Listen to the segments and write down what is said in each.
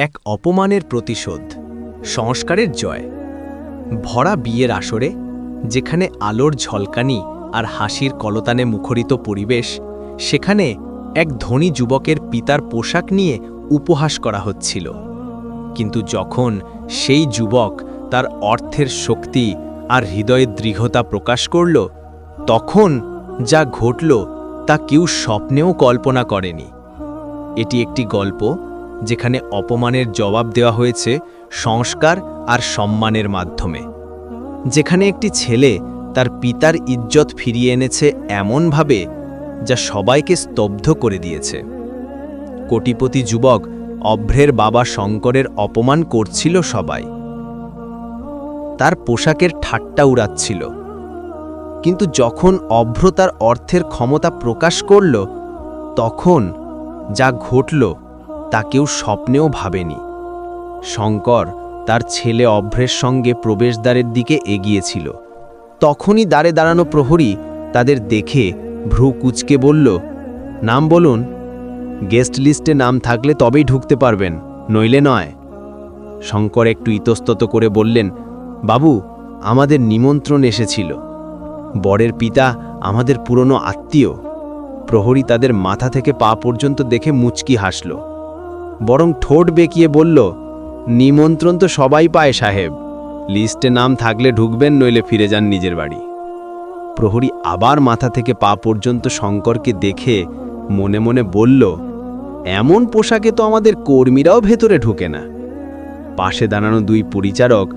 এক অপমানের প্রতিশোধ, সংস্কারের জয়। ভরা বিয়ের আসরে, যেখানে আলোর ঝলকানি আর হাসির কলতানে মুখরিত পরিবেশ, সেখানে এক ধনী যুবকের পিতার পোশাক নিয়ে উপহাস করা হচ্ছিল। কিন্তু যখন সেই যুবক তার অর্থের শক্তি আর হৃদয়ের দৃঢ়তা প্রকাশ করল, তখন যা ঘটল তা কেউ স্বপ্নেও কল্পনা করেনি। এটি একটি গল্প যেখানে অপমানের জবাব দেওয়া হয়েছে সংস্কার আর সম্মানের মাধ্যমে। যেখানে একটি ছেলে তার পিতার ইজ্জত ফিরিয়ে এনেছে এমনভাবে যা সবাইকে স্তব্ধ করে দিয়েছে। কোটিপতি যুবক অভ্রের বাবা শঙ্করের অপমান করছিল সবাই। তার পোশাকের ঠাট্টা উড়াচ্ছিল। কিন্তু যখন অভ্র তার অর্থের ক্ষমতা প্রকাশ করল, তখন যা ঘটল তা কেউ স্বপ্নেও ভাবেনি। শঙ্কর তার ছেলে অভ্রের সঙ্গে প্রবেশদ্বারের দিকে এগিয়েছিল। তখনই দাঁড়ে দাঁড়ানো প্রহরী তাদের দেখে ভ্রু কুচকে বলল, নাম বলুন। গেস্ট লিস্টে নাম থাকলে তবেই ঢুকতে পারবেন, নইলে নয়। শঙ্কর একটু ইতস্তত করে বললেন, বাবু, আমাদের নিমন্ত্রণ এসেছিল। বরের পিতা আমাদের পুরনো আত্মীয়। প্রহরী তাদের মাথা থেকে পা পর্যন্ত দেখে মুচকি হাসল। বরং ঠোঁট বেঁকিয়ে বলল, নিমন্ত্রণ তো সবাই পায়, সাহেব। লিস্টে নাম থাকলে ঢুকবেন, নইলে ফিরে যান নিজের বাড়ি। প্রহরী আবার মাথা থেকে পা পর্যন্ত শঙ্করকে দেখে মনে মনে বলল, এমন পোশাকে তো আমাদের কর্মীরাও ভেতরে ঢুকে না। পাশে দাঁড়ানো দুই পরিচারক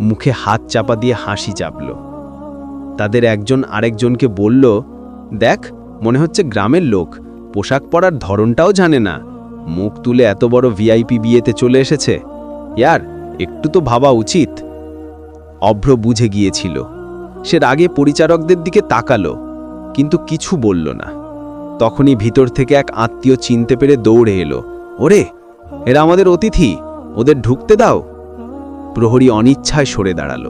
মুখে হাত চাপা দিয়ে হাসি চাপল। তাদের একজন আরেকজনকে বলল, দেখ, মনে হচ্ছে গ্রামের লোক। পোশাক পরার ধরনটাও জানে না। মুখ তুলে এত বড় ভিআইপি বিয়েতে চলে এসেছে? ইয়ার, একটু তো ভাবা উচিত। অভ্র বুঝে গিয়েছিল। সে রাগে পরিচারকদের দিকে তাকালো, কিন্তু কিছু বলল না। তখনই ভিতর থেকে এক আত্মীয় চিনতে পেরে দৌড়ে এলো। ওরে, এরা আমাদের অতিথি, ওদের ঢুকতে দাও। প্রহরী অনিচ্ছায় সরে দাঁড়াল।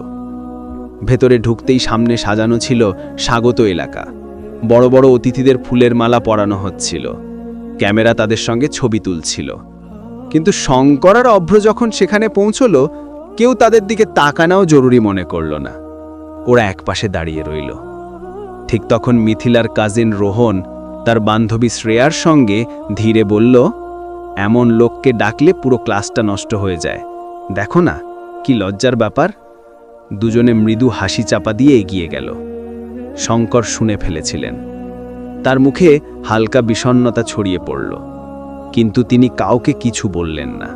ভেতরে ঢুকতেই সামনে সাজানো ছিল স্বাগত এলাকা। বড় বড় অতিথিদের ফুলের মালা পরানো হচ্ছিল। ক্যামেরা তাদের সঙ্গে ছবি তুলছিল। কিন্তু শঙ্কর আর অভ্র যখন সেখানে পৌঁছল, কেউ তাদের দিকে তাকানাও জরুরি মনে করল না। ওরা একপাশে দাঁড়িয়ে রইল। ঠিক তখন মিথিলার কাজিন রোহন, তার বান্ধবী শ্রেয়ার সঙ্গে ধীরে বলল, এমন লোককে ডাকলে পুরো ক্লাসটা নষ্ট হয়ে যায়। দেখো না, কি লজ্জার ব্যাপার। দুজনে মৃদু হাসি চাপা দিয়ে এগিয়ে গেল। শঙ্কর শুনে ফেলেছিলেন। তার মুখে হালকা বিষণ্ণতা ছড়িয়ে পড়ল। কিন্তু তিনি কাউকে কিছু বললেন না,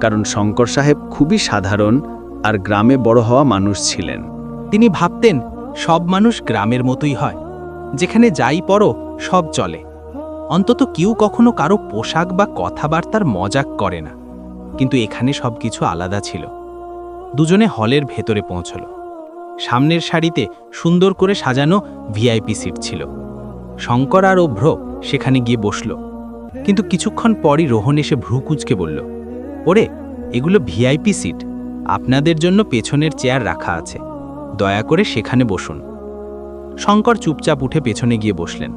কারণ শঙ্কর সাহেব খুবই সাধারণ আর গ্রামে বড় হওয়া মানুষ ছিলেন। তিনি ভাবতেন, সব মানুষ গ্রামের মতোই হয়, যেখানে যাই পড়ো, সব চলে। অন্তত কেউ কখনো কারও পোশাক বা কথাবার্তার মজাক করে না, কিন্তু এখানে সব কিছু আলাদা ছিল। দুজনে হলের ভেতরে পৌঁছল। সামনের সারিতে সুন্দর করে সাজানো ভিআইপি সিট ছিল। শঙ্কর আর অভ্র সেখানে গিয়ে বসল। কিন্তু কিছুক্ষণ পরই রোহন এসে ভ্রু কুচকে বলল, ওরে, এগুলো ভিআইপি সিট। আপনাদের জন্য পেছনের চেয়ার রাখা আছে। দয়া করে সেখানে বসুন। শঙ্কর চুপচাপ উঠে পেছনে গিয়ে বসলেন।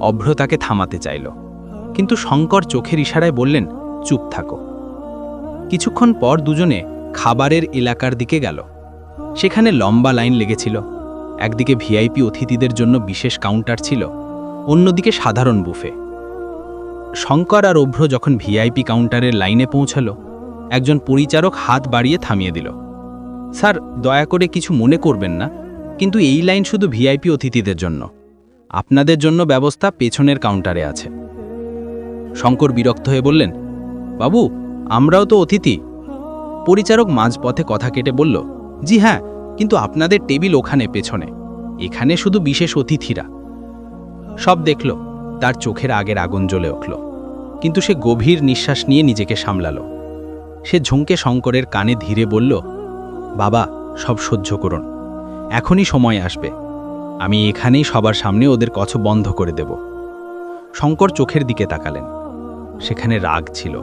অভ্র তাকে থামাতে চাইল। কিন্তু শঙ্কর চোখের ইশারায় বললেন, চুপ থাকো। কিছুক্ষণ পর দুজনে খাবারের এলাকার দিকে গেল। সেখানে লম্বা লাইন লেগেছিল। একদিকে ভিআইপি অতিথিদের জন্য বিশেষ কাউন্টার ছিল। অন্যদিকে সাধারণ বুফে। শঙ্কর আর অভ্র যখন ভিআইপি কাউন্টারের লাইনে পৌঁছালো, একজন পরিচারক হাত বাড়িয়ে থামিয়ে দিল। স্যার, দয়া করে কিছু মনে করবেন না, কিন্তু এই লাইন শুধু ভিআইপি অতিথিদের জন্য। আপনাদের জন্য ব্যবস্থা পেছনের কাউন্টারে আছে। শঙ্কর বিরক্ত হয়ে বললেন, বাবু, আমরাও তো অতিথি। পরিচারক মাঝপথে কথা কেটে বলল, জি হ্যাঁ কিন্তু আপনাদের টেবিল ওখানে, পেছনে। এখানে শুধু বিশেষ অতিথিরা। সব দেখল, তার চোখের আগের আগুন জ্বলে উঠল। কিন্তু সে গভীর নিঃশ্বাস নিয়ে নিজেকে সামলাল। সে ঝুঁকে শঙ্করের কানে ধীরে বলল, বাবা, সব সহ্য করুন। এখনই সময় আসবে। আমি এখানেই সবার সামনে ওদের কছ বন্ধ করে দেব। শঙ্কর চোখের দিকে তাকালেন। সেখানে রাগ ছিল,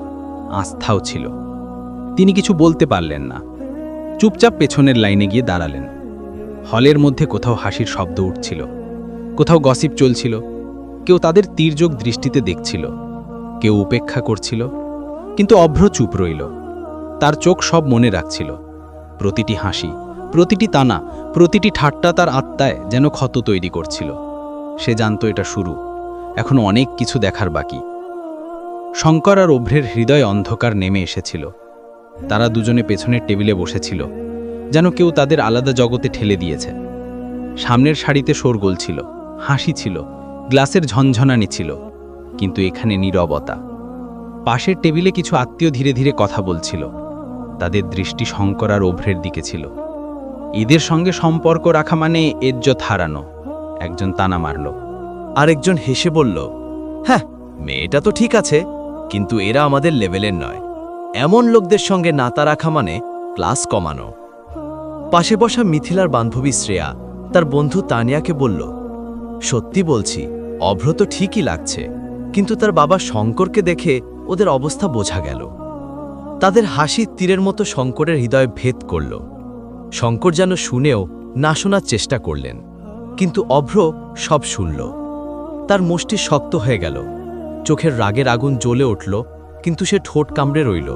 আস্থাও ছিল। তিনি কিছু বলতে পারলেন না। চুপচাপ পেছনের লাইনে গিয়ে দাঁড়ালেন। হলের মধ্যে কোথাও হাসির শব্দ উঠছিল। কোথাও গসিপ চলছিল। কেউ তাদের তীর্যক দৃষ্টিতে দেখছিল। কেউ উপেক্ষা করছিল। কিন্তু অভ্র চুপ রইল। তার চোখ সব মনে রাখছিল। প্রতিটি হাসি, প্রতিটি তানা প্রতিটি ঠাট্টা তার আত্মায় যেন ক্ষত তৈরি করছিল। সে জানত এটা শুরু। এখনও অনেক কিছু দেখার বাকি। শঙ্কর আর অভ্রের হৃদয় অন্ধকার নেমে এসেছিল। তারা দুজনে পেছনের টেবিলে বসেছিল। যেন কেউ তাদের আলাদা জগতে ঠেলে দিয়েছে। সামনের শাড়িতে শোরগোল ছিল। হাসি ছিল, গ্লাসের ঝনঝনানি ছিল, কিন্তু এখানে নীরবতা। পাশের টেবিলে কিছু আত্মীয় ধীরে ধীরে কথা বলছিল, তাদের দৃষ্টি শঙ্কর আর ওভ্রের দিকে ছিল। ঈদের সঙ্গে সম্পর্ক রাখা মানে এজ্জত হারানো, একজন তানা মারল। আরেকজন হেসে বলল হ্যাঁ মেয়েটা তো ঠিক আছে, কিন্তু এরা আমাদের লেভেলের নয়। এমন লোকদের সঙ্গে নাতা রাখা মানে ক্লাস কমানো। পাশে বসা মিথিলার বান্ধবী শ্রেয়া, তার বন্ধু তানিয়াকে বলল সত্যি বলছি, অভ্র তো ঠিকই লাগছে, কিন্তু তার বাবা শঙ্করকে দেখে ওদের অবস্থা বোঝা গেল। তাদের হাসি তীরের মতো শঙ্করের হৃদয়ে ভেদ করল। শঙ্কর যেন শুনেও না শোনার চেষ্টা করলেন, কিন্তু অভ্র সব শুনল। তার মুষ্টি শক্ত হয়ে গেল, চোখের রাগের আগুন জ্বলে উঠল, কিন্তু সে ঠোঁট কামড়ে রইল।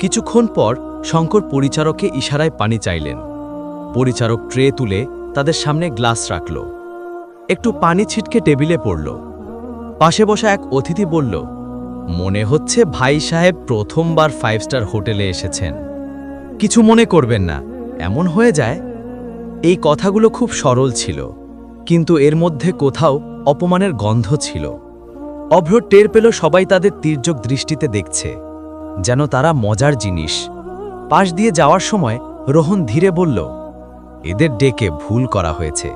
কিছুক্ষণ পর শঙ্কর পরিচারককে ইশারায় পানি চাইলেন। পরিচারক ট্রে তুলে তাদের সামনে গ্লাস রাখল। একটু পানি ছিটকে টেবিলে পড়ল। পাশে বসা এক অতিথি বলল, মনে হচ্ছে ভাই সাহেব প্রথমবার ফাইভ স্টার হোটেলে এসেছেন। কিছু মনে করবেন না, এমন হয়ে যায়। এই কথাগুলো খুব সরল ছিল, কিন্তু এর মধ্যে কোথাও অপমানের গন্ধ ছিল। অভ্র টের পেল সবাই তাদের তীর্যক দৃষ্টিতে দেখছে, যেন তারা মজার জিনিস। পাশ দিয়ে যাওয়ার সময় রোহন ধীরে বলল, এদের ডেকে ভুল করা হয়েছে।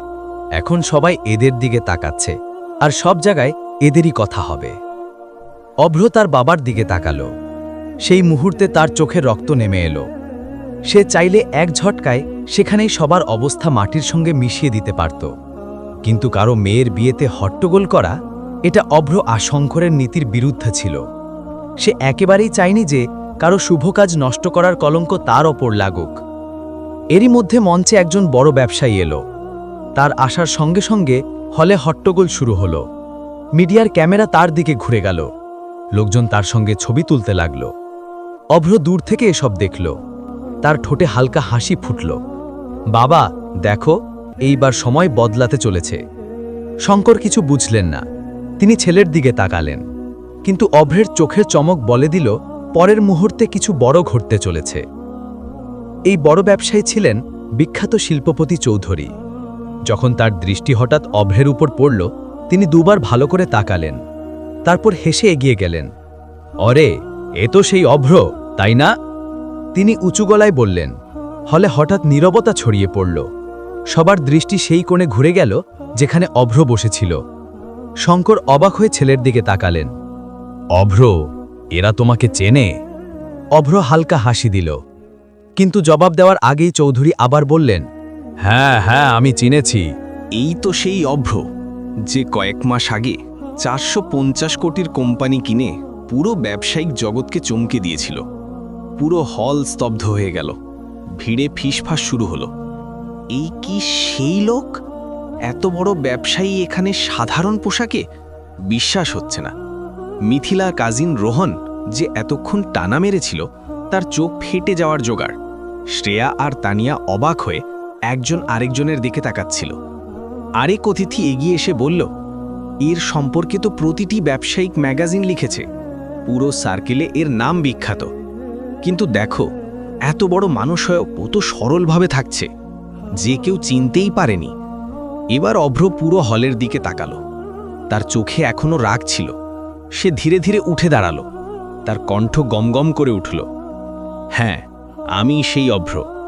এখন সবাই এদের দিকে তাকাচ্ছে, আর সব জায়গায় এদেরই কথা হবে। অভ্র তার বাবার দিকে তাকালো। সেই মুহূর্তে তার চোখে রক্ত নেমে এলো। সে চাইলে এক ঝটকায় সেখানেই সবার অবস্থা মাটির সঙ্গে মিশিয়ে দিতে পারত। কিন্তু কারও মেয়ের বিয়েতে হট্টগোল করা, এটা অভ্র আশঙ্করের নীতির বিরুদ্ধে ছিল। সে একেবারেই চায়নি যে কারও শুভ কাজ নষ্ট করার কলঙ্ক তার ওপর লাগুক। এরই মধ্যে মঞ্চে একজন বড় ব্যবসায়ী এলো। তার আসার সঙ্গে সঙ্গে হলে হট্টগোল শুরু হল। মিডিয়ার ক্যামেরা তার দিকে ঘুরে গেল। লোকজন তার সঙ্গে ছবি তুলতে লাগল। অভ্র দূর থেকে এসব দেখল। তার ঠোঁটে হালকা হাসি ফুটল। বাবা, দেখো, এইবার সময় বদলাতে চলেছে। শঙ্কর কিছু বুঝলেন না। তিনি ছেলের দিকে তাকালেন। কিন্তু অভ্রের চোখের চমক বলে দিল, পরের মুহূর্তে কিছু বড় ঘটতে চলেছে। এই বড় ব্যবসায়ী ছিলেন বিখ্যাত শিল্পপতি চৌধুরী। যখন তার দৃষ্টি হঠাৎ অভ্রের উপর পড়ল, তিনি দুবার ভালো করে তাকালেন, তারপর হেসে এগিয়ে গেলেন। অরে, এ তো সেই অভ্র, তাই না? তিনি উঁচু গলায় বললেন। হলে হঠাৎ নীরবতা ছড়িয়ে পড়ল। সবার দৃষ্টি সেই কোণে ঘুরে গেল, যেখানে অভ্র বসেছিল। শঙ্কর অবাক হয়ে ছেলের দিকে তাকালেন। অভ্র, এরা তোমাকে চেনে? অভ্র হালকা হাসি দিল। কিন্তু জবাব দেওয়ার আগেই চৌধুরী আবার বললেন হ্যাঁ হ্যাঁ আমি চিনেছি। এই তো সেই অভ্র, যে কয়েক মাস আগে চারশো পঞ্চাশ কোটির কোম্পানি কিনে পুরো ব্যবসায়িক জগৎকে চমকে দিয়েছিল। পুরো হল স্তব্ধ হয়ে গেল। ভিড়ে ফিসফাস শুরু হলো। এই কি সেই লোক? এত বড় ব্যবসায়ী এখানে সাধারণ পোশাকে? বিশ্বাস হচ্ছে না। মিথিলা কাজিন রোহন যে এতক্ষণ টানা মেরেছিল, তার চোখ ফেটে যাওয়ার জোগাড়। শ্রেয়া আর তানিয়া অবাক হয়ে একজন আরেকজনের দিকে তাকাচ্ছিল। আরেক অতিথি এগিয়ে এসে বলল, এর সম্পর্কে তো প্রতিটি ব্যবসায়িক ম্যাগাজিন লিখেছে। পুরো সার্কেলে এর নাম বিখ্যাত। কিন্তু দেখো, এত বড় মানুষ হয়েও কত সরলভাবে থাকছে। যে কেউ চিনতেই পারেনি। এবার অভ্র পুরো হলের দিকে তাকালো। তার চোখে এখনও রাগ ছিল। সে ধীরে ধীরে উঠে দাঁড়াল। তার কণ্ঠ গমগম করে উঠল হ্যাঁ আমি সেই অভ্র।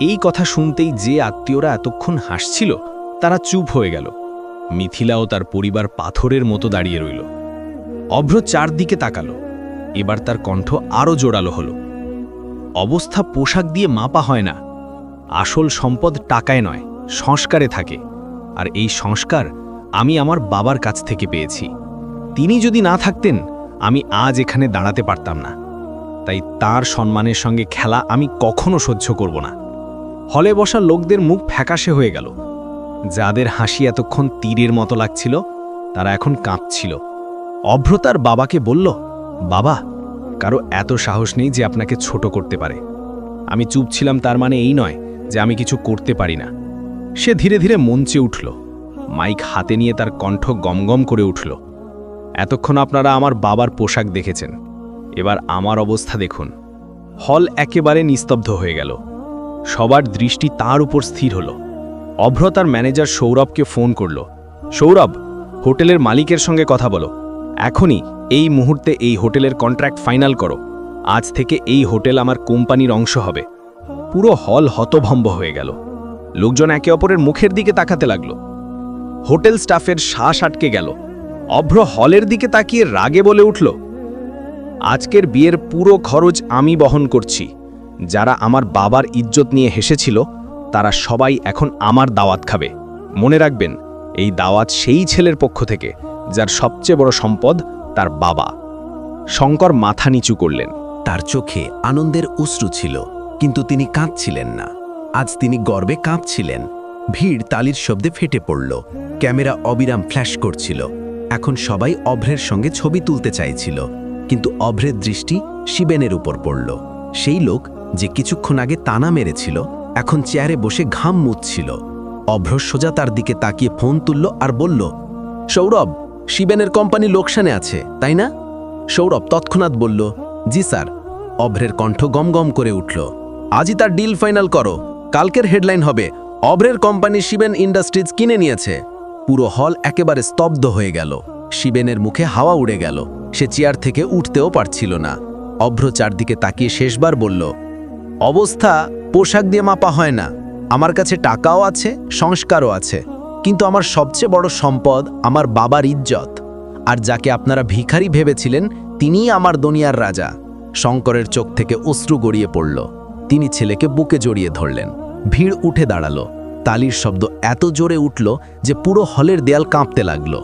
এই কথা শুনতেই যে আত্মীয়রা এতক্ষণ হাসছিল, তারা চুপ হয়ে গেল। মিথিলা ও তার পরিবার পাথরের মতো দাঁড়িয়ে রইল। অভ্র চারদিকে তাকালো। এবার তার কণ্ঠ আরও জোরালো হলো। অবস্থা পোশাক দিয়ে মাপা হয় না। আসল সম্পদ টাকায় নয়, সংস্কারে থাকে। আর এই সংস্কার আমি আমার বাবার কাছ থেকে পেয়েছি। তিনি যদি না থাকতেন, আমি আজ এখানে দাঁড়াতে পারতাম না। তাই তার সম্মানের সঙ্গে খেলা আমি কখনো সহ্য করব না। হলে বসা লোকদের মুখ ফ্যাকাশে হয়ে গেল। যাদের হাসি এতক্ষণ তীরের মতো লাগছিল, তারা এখন কাঁপছিল। অভ্রতার বাবাকে বলল, বাবা, কারও এত সাহস নেই যে আপনাকে ছোট করতে পারে। আমি চুপ ছিলাম তার মানে এই নয় যে আমি কিছু করতে পারি না। সে ধীরে ধীরে মঞ্চে উঠল। মাইক হাতে নিয়ে তার কণ্ঠ গমগম করে উঠল। এতক্ষণ আপনারা আমার বাবার পোশাক দেখেছেন। এবার আমার অবস্থা দেখুন। হল একেবারে নিস্তব্ধ হয়ে গেল। সবার দৃষ্টি তার উপর স্থির হল। অভ্র তার ম্যানেজার সৌরভকে ফোন করল। সৌরভ, হোটেলের মালিকের সঙ্গে কথা বলো। এখনই এই মুহূর্তে এই হোটেলের কন্ট্রাক্ট ফাইনাল করো। আজ থেকে এই হোটেল আমার কোম্পানির অংশ হবে। পুরো হল হতভম্ব হয়ে গেল। লোকজন একে অপরের মুখের দিকে তাকাতে লাগল। হোটেল স্টাফের শ্বাস আটকে গেল। অভ্র হলের দিকে তাকিয়ে রাগে বলে উঠল, আজকের বিয়ের পুরো খরচ আমি বহন করছি। যারা আমার বাবার ইজ্জত নিয়ে হেসেছিল, তারা সবাই এখন আমার দাওয়াত খাবে। মনে রাখবেন, এই দাওয়াত সেই ছেলের পক্ষ থেকে, যার সবচেয়ে বড় সম্পদ তার বাবা। শঙ্কর মাথা নিচু করলেন। তার চোখে আনন্দের অশ্রু ছিল, কিন্তু তিনি কাঁদছিলেন না। আজ তিনি গর্বে কাঁপছিলেন। ভিড় তালির শব্দে ফেটে পড়ল। ক্যামেরা অবিরাম ফ্ল্যাশ করছিল। এখন সবাই অভ্রের সঙ্গে ছবি তুলতে চাইছিল। কিন্তু অভ্রের দৃষ্টি শিবেনের উপর পড়ল। সেই লোক যে কিছুক্ষণ আগে তানা মেরেছিল, এখন চেয়ারে বসে ঘাম মুছছিল। অভ্র সোজা তার দিকে তাকিয়ে ফোন তুলল আর বলল, সৌরভ, শিবেনের কোম্পানি লোকসানে আছে, তাই না? সৌরভ তৎক্ষণাৎ বলল, জি স্যার। অভ্রের কণ্ঠ গমগম করে উঠল, আজই তার ডিল ফাইনাল করো, কালকের হেডলাইন হবে, অভ্রের কোম্পানি শিবেন ইন্ডাস্ট্রিজ কিনে নিয়েছে। পুরো হল একেবারে স্তব্ধ হয়ে গেল, শিবেনের মুখে হাওয়া উড়ে গেল, সে চেয়ার থেকে উঠতেও পারছিল না। অভ্র চারদিকে তাকিয়ে শেষবার বলল অবস্থা পোশাক দিয়ে মাপা হয় না। আমার কাছে টাকাও আছে, সংস্কারও আছে। কিন্তু আমার সবচেয়ে বড় সম্পদ আমার বাবার ইজ্জত। আর যাকে আপনারা ভিখারি ভেবেছিলেন, তিনিই আমার দুনিয়ার রাজা। শঙ্করের চোখ থেকে অশ্রু গড়িয়ে পড়ল। তিনি ছেলেকে বুকে জড়িয়ে ধরলেন। ভিড় উঠে দাঁড়াল। তালির শব্দ এত জোরে উঠল যে পুরো হলের দেয়াল কাঁপতে লাগল।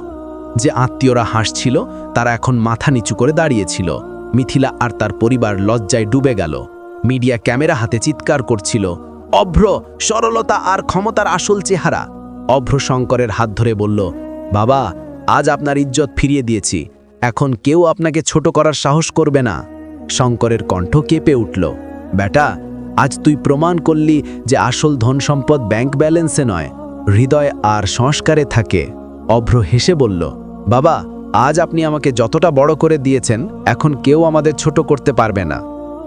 যে আত্মীয়রা হাসছিল, তারা এখন মাথা নিচু করে দাঁড়িয়েছিল মিথিলা আর তার পরিবার লজ্জায় ডুবে গেল। মিডিয়া ক্যামেরা হাতে চিৎকার করছিল। অভ্র, সরলতা আর ক্ষমতার আসল চেহারা। অভ্র শঙ্করের হাত ধরে বলল, বাবা, আজ আপনার ইজ্জত ফিরিয়ে দিয়েছি। এখন কেউ আপনাকে ছোট করার সাহস করবে না। শঙ্করের কণ্ঠ কেঁপে উঠল, বেটা, আজ তুই প্রমাণ করলি যে আসল ধন সম্পদ ব্যাংক ব্যালেন্সে নয়, হৃদয় আর সংস্কারে থাকে। অভ্র হেসে বলল, বাবা, আজ আপনি আমাকে যতটা বড় করে দিয়েছেন, এখন কেউ আমাদের ছোট করতে পারবে না।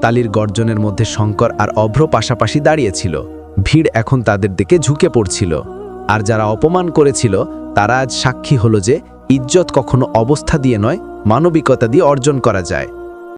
তালির গর্জনের মধ্যে শঙ্কর আর অভ্র পাশাপাশি দাঁড়িয়েছিল। ভিড় এখন তাদের দিকে ঝুঁকে পড়ছিল। আর যারা অপমান করেছিল, তারা আজ সাক্ষী হলো যে ইজ্জত কখনো অবস্থা দিয়ে নয়, মানবিকতা দিয়ে অর্জন করা যায়।